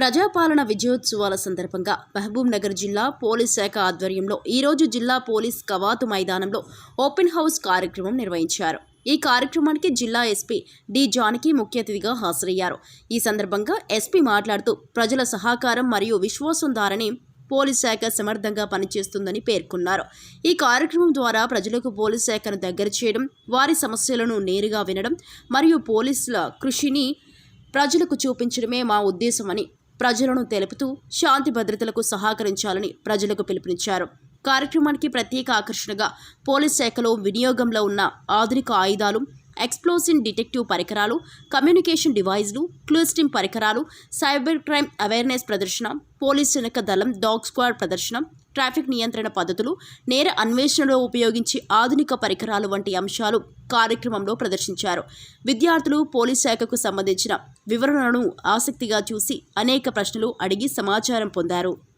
ప్రజాపాలన విజయోత్సవాల సందర్భంగా మహబూబ్ నగర్ జిల్లా పోలీస్ శాఖ ఆధ్వర్యంలో ఈరోజు జిల్లా పోలీస్ కవాతు మైదానంలో ఓపెన్ హౌస్ కార్యక్రమం నిర్వహించారు. ఈ కార్యక్రమానికి జిల్లా ఎస్పీ డి జానకి ముఖ్య అతిథిగా హాజరయ్యారు. ఈ సందర్భంగా ఎస్పీ మాట్లాడుతూ ప్రజల సహకారం మరియు విశ్వాసం ద్వారానే పోలీస్ శాఖ సమర్థంగా పనిచేస్తుందని పేర్కొన్నారు. ఈ కార్యక్రమం ద్వారా ప్రజలకు పోలీస్ శాఖను దగ్గర చేయడం వారి సమస్యలను నేరుగా వినడం మరియు పోలీసుల కృషిని ప్రజలకు చూపించడమే మా ఉద్దేశమని ప్రజలను తెలుపుతూ శాంతి భద్రతలకు సహకరించాలని ప్రజలకు పిలుపునిచ్చారు. కార్యక్రమానికి ప్రత్యేక ఆకర్షణగా పోలీస్ శాఖలో వినియోగంలో ఉన్న ఆధునిక ఆయుధాలు ఎక్స్ప్లోసివ్ డిటెక్టివ్ పరికరాలు కమ్యూనికేషన్ డివైజ్లు క్లూస్టింగ్ పరికరాలు సైబర్ క్రైమ్ అవేర్నెస్ ప్రదర్శన పోలీస్ శనక దళం డాగ్ స్క్వాడ్ ప్రదర్శన ట్రాఫిక్ నియంత్రణ పద్ధతులు నేర అన్వేషణలో ఉపయోగించే ఆధునిక పరికరాలు వంటి అంశాలు కార్యక్రమంలో ప్రదర్శించారు. విద్యార్థులు పోలీస్ శాఖకు సంబంధించిన వివరణలను ఆసక్తిగా చూసి అనేక ప్రశ్నలు అడిగి సమాచారం పొందారు.